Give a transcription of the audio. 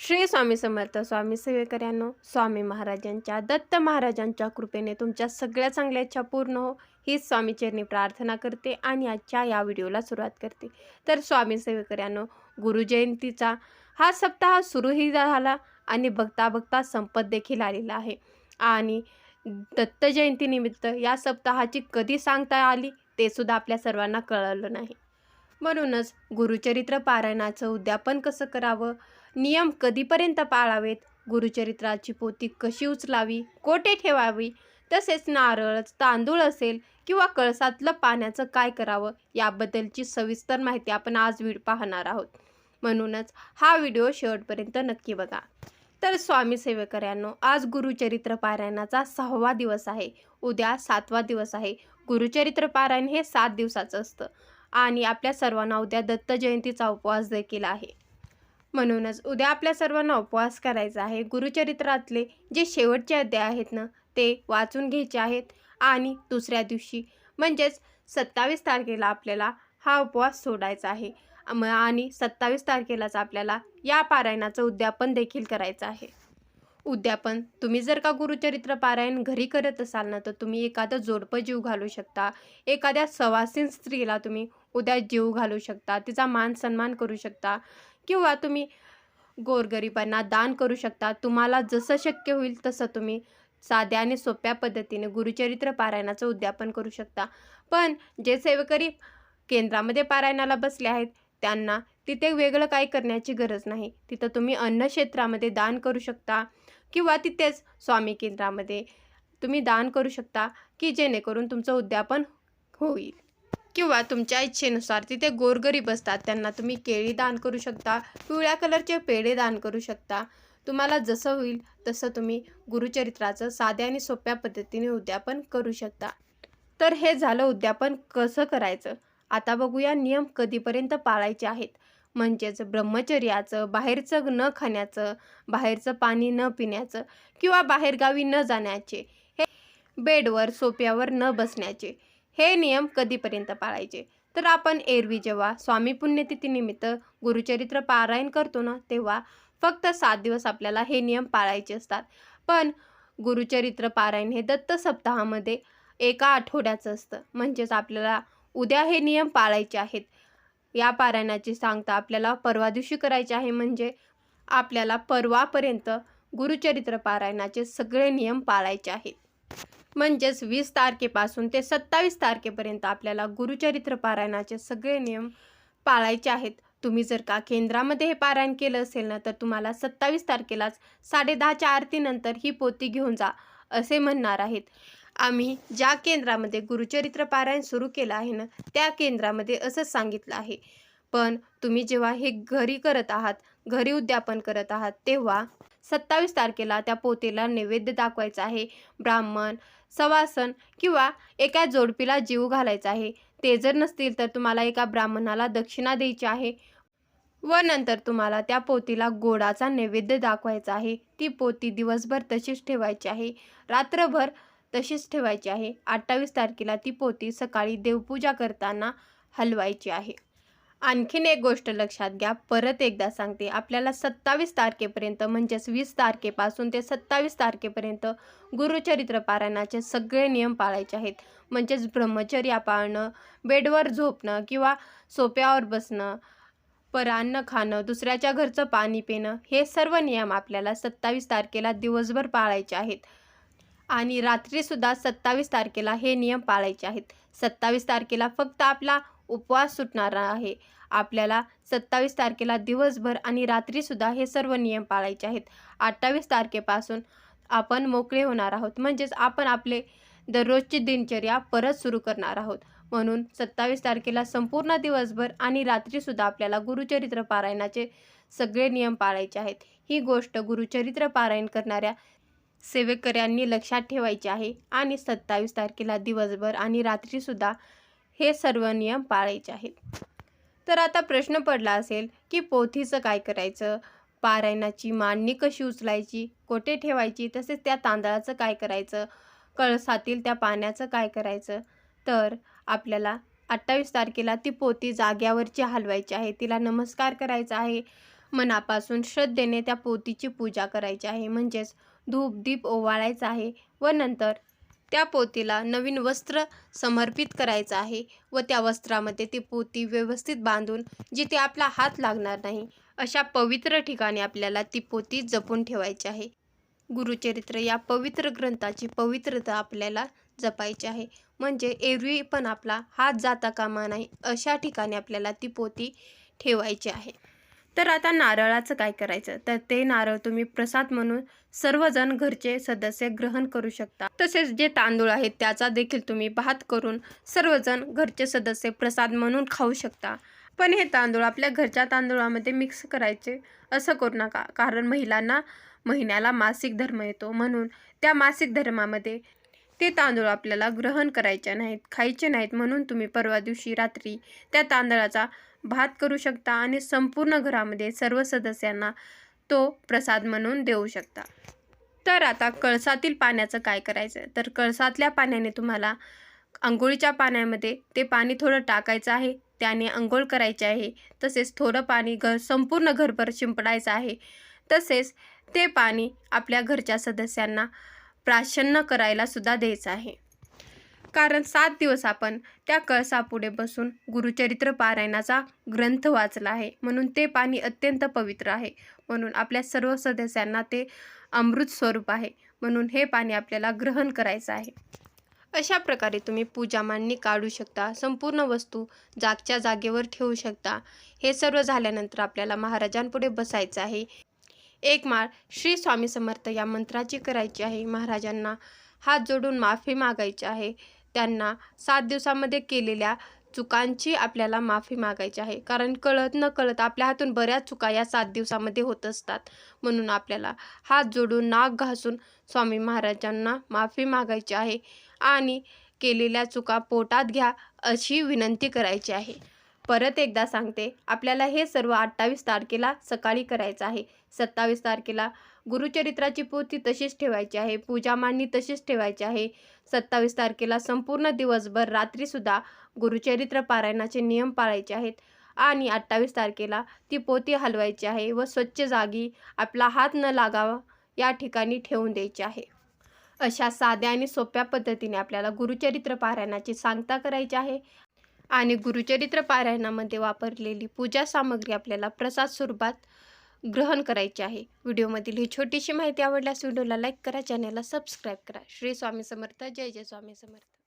श्री स्वामी समर्थ स्वामी सेवेकऱ्यांनो स्वामी महाराजांच्या दत्त महाराजांच्या कृपेने तुमच्या सगळ्या चांगल्या इच्छा पूर्ण हो. हीच स्वामीचरणी प्रार्थना करते आणि आजच्या या व्हिडिओला सुरुवात करते. तर स्वामी सेवेकऱ्यांनो गुरुजयंतीचा हा सप्ताह सुरूही झाला आणि बघता बघता संपत देखील आलेला आहे. आणि दत्त जयंतीनिमित्त या सप्ताहाची कधी सांगता आली ते सुद्धा आपल्या सर्वांना कळलं नाही. म्हणूनच गुरुचरित्र पारायणाचं उद्यापन कसं करावं? नियम कधीपर्यंत पाळावेत? गुरुचरित्राची पोती कशी उचलावी? कोठे ठेवावी? तसेच नारळ तांदूळ असेल किंवा कळसातलं पाण्याचं काय करावं? याबद्दलची सविस्तर माहिती आपण आज व्हिड पाहणार आहोत. म्हणूनच हा व्हिडिओ शेवटपर्यंत नक्की बघा. तर स्वामी सेवेकऱ्यांनो आज गुरुचरित्र पारायणाचा सहावा दिवस आहे. उद्या सातवा दिवस आहे. गुरुचरित्र पारायण हे सात दिवसाचं असतं. आणि आपल्या सर्वांना उद्या दत्त जयंतीचा उपवास देखील आहे. म्हणूनच उद्या आपल्या सर्वांना उपवास करायचा आहे. गुरुचरित्रातले जे शेवटचे अध्याय आहेत ना ते वाचून घ्यायचे आहेत. आणि दुसऱ्या दिवशी म्हणजेच सत्तावीस तारखेला आपल्याला हा उपवास सोडायचा आहे. आणि सत्तावीस तारखेलाच आपल्याला या पारायणाचं उद्यापन देखील करायचं आहे. उद्यापन तुम्ही जर का गुरुचरित्र पारायण घरी करत असाल ना तर तुम्ही एखादं जोडपं जीव घालू शकता. एखाद्या सवासीन स्त्रीला तुम्ही उद्या जीव घालू शकता. तिचा मान सन्मान करू शकता. किंवा तुम्ही गोरगरिबांना दान करू शकता. तुम्हाला जसं शक्य होईल तसं तुम्ही साध्या आणि सोप्या पद्धतीने गुरुचरित्र पारायणाचं उद्यापन करू शकता. पण जे सेवेकरी केंद्रामध्ये पारायणाला बसले आहेत त्यांना तिथे वेगळं काही करण्याची गरज नाही. तिथं तुम्ही अन्न क्षेत्रामध्ये दान करू शकता. किंवा तिथेच स्वामी केंद्रामध्ये तुम्ही दान करू शकता की जेणेकरून तुमचं उद्यापन होईल. किंवा तुमच्या इच्छेनुसार तिथे गोरगरीब असतात त्यांना तुम्ही केळी दान करू शकता पिवळ्या कलरचे पेढे दान करू शकता. तुम्हाला जसं होईल तसं तुम्ही गुरुचरित्राचं साध्या आणि सोप्या पद्धतीने उद्यापन करू शकता. तर हे झालं उद्यापन कसं करायचं? आता बघूया नियम कधीपर्यंत पाळायचे आहेत. म्हणजेच ब्रह्मचर्याचं बाहेरचं न खाण्याचं बाहेरचं पाणी न पिण्याचं किंवा बाहेरगावी न जाण्याचे हे बेडवर सोप्यावर न बसण्याचे हे नियम कधीपर्यंत पाळायचे? तर आपण एरवी जेव्हा स्वामी पुण्यतिथीनिमित्त गुरुचरित्र पारायण करतो ना तेव्हा फक्त सात दिवस आपल्याला हे नियम पाळायचे असतात. पण गुरुचरित्र पारायण हे दत्त सप्ताहामध्ये एका आठवड्याचं असतं. म्हणजेच आपल्याला उद्या हे नियम पाळायचे आहेत. या पारायणाची सांगता आपल्याला परवा दिवशी करायची आहे म्हणजे आपल्याला परवापर्यंत गुरुचरित्र पारायणाचे सगळे नियम पाळायचे आहेत. म्हणजेच वीस तारखेपासून ते सत्तावीस तारखेपर्यंत आपल्याला गुरुचरित्र पारायणाचे सगळे नियम पाळायचे आहेत. तुम्ही जर का केंद्रामध्ये हे पारायण केलं असेल ना तर तुम्हाला सत्तावीस तारखेलाच साडेदहाच्या आरतीनंतर ही पोती घेऊन जा असे म्हणणार आहेत. आम्ही ज्या केंद्रामध्ये गुरुचरित्र पारायण सुरू केलं आहे ना त्या केंद्रामध्ये असंच सांगितलं आहे. पण तुम्ही जेव्हा हे घरी करत आहात घरी उद्यापन करत आहात तेव्हा सत्तावीस तारखेला त्या पोतेला नैवेद्य दाखवायचा आहे ब्राह्मण सवासन किंवा एका जोडपीला जीव घालायचा आहे. ते जर नसतील तर तुम्हाला एका ब्राह्मणाला दक्षिणा द्यायची आहे व नंतर तुम्हाला त्या पोतीला गोडाचा नैवेद्य दाखवायचा आहे. ती पोती दिवसभर तशीच ठेवायची आहे. रात्रभर तशीच ठेवायची आहे. अठ्ठावीस तारखेला ती पोती सकाळी देवपूजा करताना हलवायची आहे. आणखीन एक गोष्ट लक्षात घ्या. परत एकदा सांगते. आपल्याला सत्तावीस तारखेपर्यंत म्हणजेच वीस तारखेपासून ते सत्तावीस तारखेपर्यंत गुरुचरित्र पारायणाचे सगळे नियम पाळायचे आहेत. म्हणजेच ब्रह्मचर्या पाळणं बेडवर झोपणं किंवा सोप्यावर बसणं परान्न खाणं दुसऱ्याच्या घरचं पाणी पिणं हे सर्व नियम आपल्याला सत्तावीस तारखेला दिवसभर पाळायचे आहेत. आणि रात्रीसुद्धा सत्तावीस तारखेला हे नियम पाळायचे आहेत. सत्तावीस तारखेला फक्त आपला उपवास सुटणार आहे. आपल्याला सत्तावीस तारखेला दिवसभर आणि रात्रीसुद्धा हे सर्व नियम पाळायचे आहेत. अठ्ठावीस तारखेपासून आपण मोकळे होणार आहोत. म्हणजेच आपण आपले दररोजची दिनचर्या परत सुरू करणार आहोत. म्हणून सत्तावीस तारखेला संपूर्ण दिवसभर आणि रात्रीसुद्धा आपल्याला गुरुचरित्र पारायणाचे सगळे नियम पाळायचे आहेत. ही गोष्ट गुरुचरित्र पारायण करणाऱ्या सेवेकऱ्यांनी लक्षात ठेवायचे आहे. आणि सत्तावीस तारखेला दिवसभर आणि रात्रीसुद्धा हे सर्व नियम पाळायचे आहेत. तर आता प्रश्न पडला असेल की पोथीचं काय करायचं? पारायणाची मांडणी कशी उचलायची? कोठे ठेवायची? तसेच त्या तांदळाचं काय करायचं? कळसातील त्या पाण्याचं काय करायचं? तर आपल्याला अठ्ठावीस तारखेला ती पोती जाग्यावरची हलवायची आहे. तिला नमस्कार करायचा आहे. मनापासून श्रद्धेने त्या पोतीची पूजा करायची आहे. म्हणजेच धूप दीप ओवाळायचा आहे व नंतर त्या पोतीला नवीन वस्त्र समर्पित करायचं आहे व त्या वस्त्रामध्ये ती पोती व्यवस्थित बांधून जिथे आपला हात लागणार नाही अशा पवित्र ठिकाणी आपल्याला ती पोती जपून ठेवायची आहे. गुरुचरित्र या पवित्र ग्रंथाची पवित्रता आपल्याला जपायची आहे. म्हणजे एरवी पण आपला हात जाता कामा नाही अशा ठिकाणी आपल्याला ती पोती ठेवायची आहे. तर आता नारळाचं काय करायचं? तर ते नारळ तुम्ही प्रसाद म्हणून सर्वजण घरचे सदस्य ग्रहण करू शकता. तसेच जे तांदूळ आहेत त्याचा देखील तुम्ही भात करून सर्वजण घरचे सदस्य प्रसाद म्हणून खाऊ शकता. पण हे तांदूळ आपल्या घरच्या तांदूळामध्ये मिक्स करायचे असं करू नका. कारण महिलांना महिन्याला मासिक धर्म येतो. म्हणून त्या मासिक धर्मामध्ये ते तांदूळ आपल्याला ग्रहण करायचे नाहीत खायचे नाहीत म्हणून तुम्ही परवा दिवशी रात्री त्या तांदळाचा भात करू शकता आणि संपूर्ण घरामध्ये सर्व सदस्यांना तो प्रसाद म्हणून देऊ शकता. तर आता कळसातील पाण्याचं काय करायचं तर कळसातल्या पाण्याने तुम्हाला आंघोळीच्या पाण्यामध्ये ते पाणी थोडं टाकायचं आहे त्याने आंघोळ करायचे आहे तसेच थोडं पाणी घर संपूर्ण घरभर शिंपडायचं आहे तसेच ते पाणी आपल्या घरच्या सदस्यांना प्राशन्न करायला सुद्धा द्यायचं आहे. कारण सात दिवस आपण त्या कळसापुढे बसून गुरुचरित्र पारायणाचा ग्रंथ वाचला आहे. म्हणून ते पाणी अत्यंत पवित्र आहे. म्हणून आपल्या सर्व सदस्यांना ते अमृत स्वरूप आहे. म्हणून हे पाणी आपल्याला ग्रहण करायचं आहे. अशा प्रकारे तुम्ही पूजा मांडणी काढू शकता. संपूर्ण वस्तू जागच्या जागेवर ठेवू शकता. हे सर्व झाल्यानंतर आपल्याला महाराजांपुढे बसायचं आहे. एक माळ श्री स्वामी समर्थ या मंत्राची करायची आहे. महाराजांना हात जोडून माफी मागायची आहे. त्यांना सात दिवसामध्ये केलेल्या चुकांची आपल्याला माफी मागायची आहे. कारण कळत न कळत आपल्या हातून बऱ्याच चुका या सात दिवसामध्ये होत असतात. म्हणून आपल्याला हात जोडून नाक घासून स्वामी महाराजांना माफी मागायची आहे आणि केलेल्या चुका पोटात घ्या अशी विनंती करायची आहे. परत एकदा सांगते. आपल्याला हे सर्व अठ्ठावीस तारखेला सकाळी करायचं आहे. सत्तावीस तारखेला गुरुचरित्राची पोथी तशीच ठेवायची आहे. पूजा मांडणी तशीच ठेवायची आहे. सत्तावीस तारखेला संपूर्ण दिवसभर रात्रीसुद्धा गुरुचरित्र पारायणाचे नियम पाळायचे आहेत. आणि अठ्ठावीस तारखेला ती पोती हलवायची आहे व स्वच्छ जागी आपला हात न लागावा या ठिकाणी ठेवून द्यायची आहे. अशा साध्या आणि सोप्या पद्धतीने आपल्याला गुरुचरित्र पारायणाची सांगता करायची आहे. आणि गुरुचरित्र पारायणामध्ये वापरलेली पूजा सामग्री आपल्याला प्रसाद स्वरूपात ग्रहण करायची आहे. व्हिडिओमधील ही छोटीशी माहिती आवडल्यास व्हिडिओला लाईक करा चॅनलला सबस्क्राईब करा. श्री स्वामी समर्थ. जय जय स्वामी समर्थ.